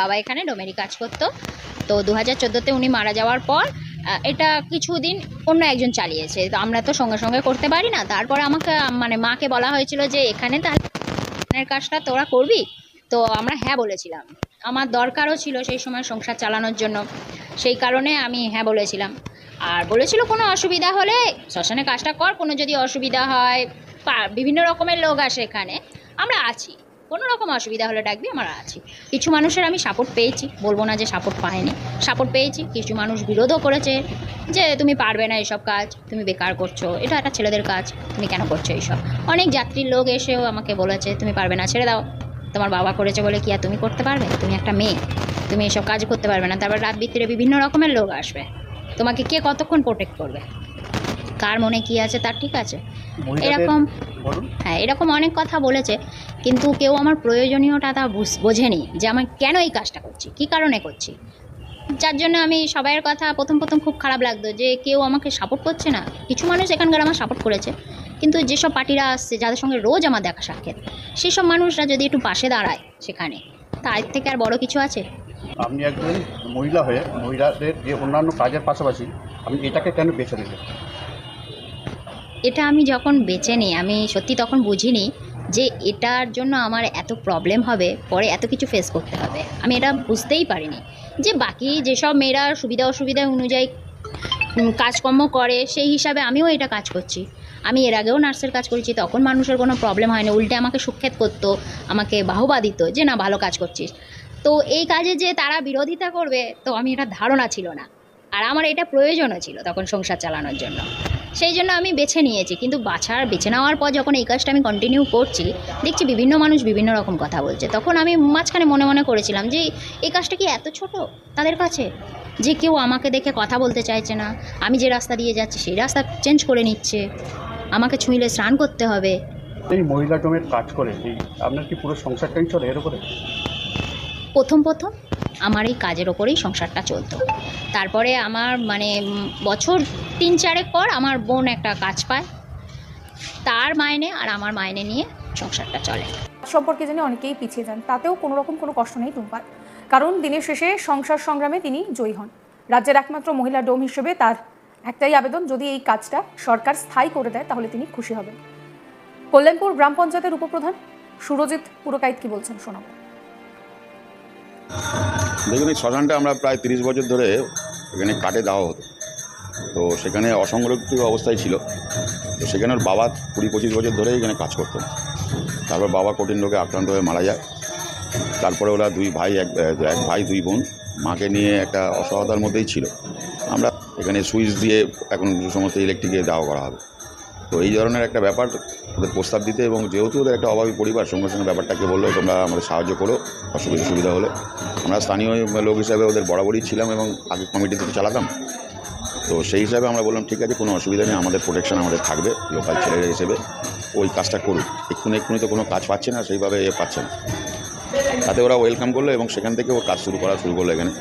বাবা এখানে ডোমেরি কাজ করতো। তো দু হাজার চোদ্দোতে উনি মারা যাওয়ার পর এটা কিছুদিন অন্য একজন চালিয়েছে। তো আমরা তো সঙ্গে সঙ্গে করতে পারি না। তারপরে আমাকে মানে মাকে বলা হয়েছিল যে, এখানে তাহলে কাজটা তোরা করবি? তো আমরা হ্যাঁ বলেছিলাম। আমার দরকারও ছিল সেই সময় সংসার চালানোর জন্য। সেই কারণে আমি হ্যাঁ বলেছিলাম। আর বলেছিল কোনো অসুবিধা হলে শ্মশানে কাজটা কর। কোনো যদি অসুবিধা হয় বিভিন্ন রকমের লোক আসে এখানে। আমরা আছি। কোনো রকম অসুবিধা হলে ডাকবি, আমরা আছি। কিছু মানুষের আমি সাপোর্ট পেয়েছি, বলব না যে সাপোর্ট পাইনি। সাপোর্ট পেয়েছি, কিছু মানুষ বিরোধও করেছে, যে তুমি পারবে না এসব কাজ, তুমি বেকার করছ, এটা একটা ছেলেদের কাজ, তুমি কেন করছ এইসব? অনেক যাত্রীর লোক এসেও আমাকে বলেছে, তুমি পারবে না, ছেড়ে দাও। তোমার বাবা করেছে বলে কি আর তুমি করতে পারবে? তুমি একটা মেয়ে, তুমি এসব কাজ করতে পারবে না। তারপর রাত বিত্তিরে বিভিন্ন রকমের লোক আসবে। তোমাকে কে কতক্ষণ প্রোটেক্ট করবে? কার মনে কি আছে তার ঠিক আছে। এরকম হ্যাঁ এরকম অনেক কথা বলেছে কিন্তু কেউ আমার প্রয়োজনীয়টা তা বোঝেনি যে আমি কেন এই কাজটা করছি কী কারণে করছি। যার জন্য আমি সবাইয়ের কথা প্রথম প্রথম খুব খারাপ লাগতো যে কেউ আমাকে সাপোর্ট করছে না। কিছু মানুষ এখানকার আমার সাপোর্ট করেছে কিন্তু যেসব পার্টিরা আসছে যাদের সঙ্গে রোজ আমার দেখা সাক্ষাৎ সেসব মানুষরা যদি একটু পাশে দাঁড়ায় সেখানে তার থেকে আর বড় কিছু আছে? আপনি একজন মহিলা হয়ে মহিলাদের যে অন্যান্য কাজের পাশাপাশি আপনি এটাকে কেন বেছে নিলেন? এটা আমি যখন বেছে নিই, আমি সত্যি তখন বুঝিনি যে এটার জন্য আমার এত প্রবলেম হবে, পরে এত কিছু ফেস করতে হবে। আমি এটা বুঝতেই পারিনি যে বাকি যেসব মেয়েরা সুবিধা অসুবিধা অনুযায়ী কাজকর্ম করে, সেই হিসাবে আমিও এটা কাজ করছি। আমি এর আগেও নার্সের কাজ করেছি, তখন মানুষের কোনো প্রবলেম হয়নি। উল্টে আমাকে সুখ্যাত করতো, আমাকে বাহবা দিত যে, না, ভালো কাজ করছিস। তো এই কাজে যে তারা বিরোধিতা করবে, তো আমি এটা ধারণা ছিল না। আর আমার এটা প্রয়োজনও ছিল তখন সংসার চালানোর জন্য। সেই জন্য আমি বেছে নিয়েছি। কিন্তু বাছার বেছে নেওয়ার পর যখন এই কাজটা আমি কন্টিনিউ করছি দেখছি বিভিন্ন মানুষ বিভিন্ন রকম কথা বলছে। তখন আমি মাঝখানে মনে মনে করেছিলাম যে এই কাজটা কি এত ছোট তাদের কাছে? যে কেউ আমাকে দেখে কথা বলতে চাইছে না। আমি যে রাস্তা দিয়ে যাচ্ছি সেই রাস্তা চেঞ্জ করে নিচ্ছে। আমাকে ছুঁইলে স্নান করতে হবে। এই মহিলা ডোমের কাজ করে আপনার কি পুরো সংসারটাই চলে এর উপরে? প্রথম প্রথম আমার এই কাজের ওপরেই সংসারটা চলতো। তারপরে আমার মানে বছর তিন চারেক পর আমার বোন একটা কাজ পায়, তার মাইনে আর আমার মাইনে নিয়ে সংসারটা চলে। সম্পর্কে জেনে অনেকেই পিছিয়ে যান, তাতেও কোনো রকম কোনো কষ্ট নেই টুম্পার। কারণ দিনের শেষে সংসার সংগ্রামে তিনি জয়ী হন। রাজ্যের একমাত্র মহিলা ডোম হিসেবে তার একটাই আবেদন, যদি এই কাজটা সরকার স্থায়ী করে দেয়, তাহলে তিনি খুশি হবেন। কল্যাণপুর গ্রাম পঞ্চায়েতের উপপ্রধান সুরজিৎ পুরকাইত কি বলছেন শোনাবো। দেখুন, এই শ্মশানটা আমরা প্রায় তিরিশ বছর ধরে এখানে কাটে দেওয়া হতো। তো সেখানে অসংরক্ষিত অবস্থায় ছিল। তো সেখানে ওর বাবা কুড়ি পঁচিশ বছর ধরে এখানে কাজ করতো। তারপর বাবা কঠিন রোগে আক্রান্ত হয়ে মারা যায়। তারপরে ওরা দুই ভাই, এক এক ভাই, দুই বোন মাকে নিয়ে একটা অসহায়তার মধ্যেই ছিল। আমরা এখানে সুইচ দিয়ে এখন সমস্ত ইলেকট্রিকে দেওয়া করা হবে। তো এই ধরনের একটা ব্যাপার ওদের প্রস্তাব দিতে এবং যেহেতু ওদের একটা অভাবী পরিবার, সঙ্গে সঙ্গে ব্যাপারটাকে বলল, তোমরা আমাদের সাহায্য করো, অসুবিধা সুবিধা হলে। আমরা স্থানীয় লোক হিসাবে ওদের বরাবরই ছিলাম এবং আগে কমিটিতে তো চালাতাম। তো সেই হিসাবে আমরা বললাম, ঠিক আছে, কোনো অসুবিধা নেই, আমাদের প্রোটেকশন আমাদের থাকবে লোকাল ছেলেরা হিসেবে। ওই কাজটা করুক এক্ষুনি এক্ষুনি তো কোনো কাজ পাচ্ছে না, সেইভাবে এ পাচ্ছে না। তাতে ওরা ওয়েলকাম করল এবং সেখান থেকে ও কাজ শুরু করা শুরু করল এখানে।